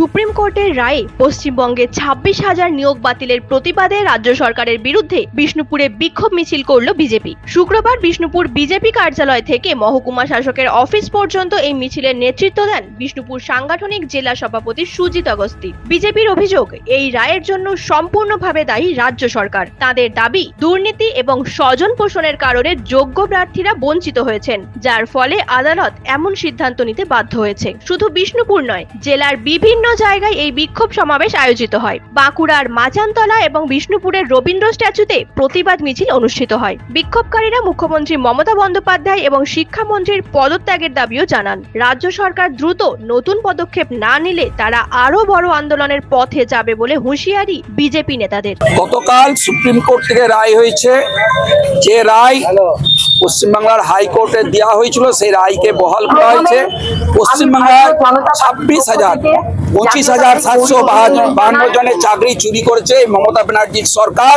Supreme কোর্টের রায়ে পশ্চিমবঙ্গে ছাব্বিশ হাজার নিয়োগ বাতিলের প্রতিবাদে রাজ্য সরকারের বিরুদ্ধে বিষ্ণুপুরে বিক্ষোভ মিছিল করল বিজেপি। শুক্রবার বিষ্ণুপুর বিজেপি কার্যালয় থেকে মহকুমা শাসকের অফিস পর্যন্ত এই মিছিলের নেতৃত্ব দেন বিষ্ণুপুর সাংগঠনিক জেলা সভাপতি সুজিত অগস্তি। বিজেপির অভিযোগ, এই রায়ের জন্য সম্পূর্ণভাবে দায়ী রাজ্য সরকার। তাদের দাবি, দুর্নীতি এবং স্বজন পোষণের কারণে যোগ্য প্রার্থীরা বঞ্চিত হয়েছেন, যার ফলে আদালত এমন সিদ্ধান্ত নিতে বাধ্য হয়েছে। শুধু বিষ্ণুপুর নয়, জেলার বিভিন্ন জায়গায় এই বিক্ষোভ সমাবেশ আয়োজিত হয়। বাঁকুড়ার মাচানতলা এবং বিষ্ণুপুরের রবীন্দ্র স্ট্যাচুতে প্রতিবাদ মিছিল অনুষ্ঠিত হয়। বিক্ষোভকারীরা মুখ্যমন্ত্রী মমতা বন্দ্যোপাধ্যায় এবং শিক্ষামন্ত্রীর পদত্যাগের দাবিও জানান। রাজ্য সরকার দ্রুত নতুন পদক্ষেপ না নিলে তারা আরও বড় আন্দোলনের পথে যাবে বলে হুঁশিয়ারি বিজেপি নেতাদের। গতকাল সুপ্রিম কোর্ট থেকে রায় হয়েছে। যে রায় পশ্চিমবাংলার হাইকোর্টে দেওয়া হয়েছিল সেই রায়কে বহাল করা হয়েছে। পশ্চিমবাংলার ছাব্বিশ হাজার পঁচিশ হাজার সাতশো বাহান্ন জনের চাকরি চুরি করেছে এই মমতা ব্যানার্জির সরকার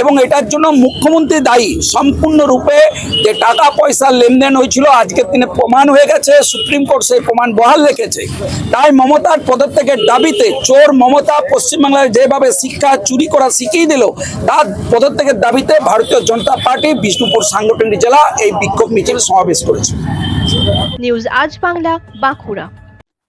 এবং এটার জন্য মুখ্যমন্ত্রী দায়ী। সম্পূর্ণরূপে যে টাকা পয়সার লেনদেন হয়েছিল আজকের দিনে প্রমাণ হয়ে গেছে সুপ্রিম কোর্ট সেই প্রমাণ বহাল রেখেছে। তাই মমতার পদত্যাগের দাবিতে চোর মমতা পশ্চিমবাংলায় যেভাবে শিক্ষা চুরি করা শিখিয়ে দিল তার পদত্যাগের দাবিতে ভারতীয় জনতা পার্টি বিষ্ণুপুর সাংগঠনিক জেলা এই বিক্ষোভ মিছিল সমাবেশ করেছে। নিউজ আজ বাংলা বাঁকুড়া।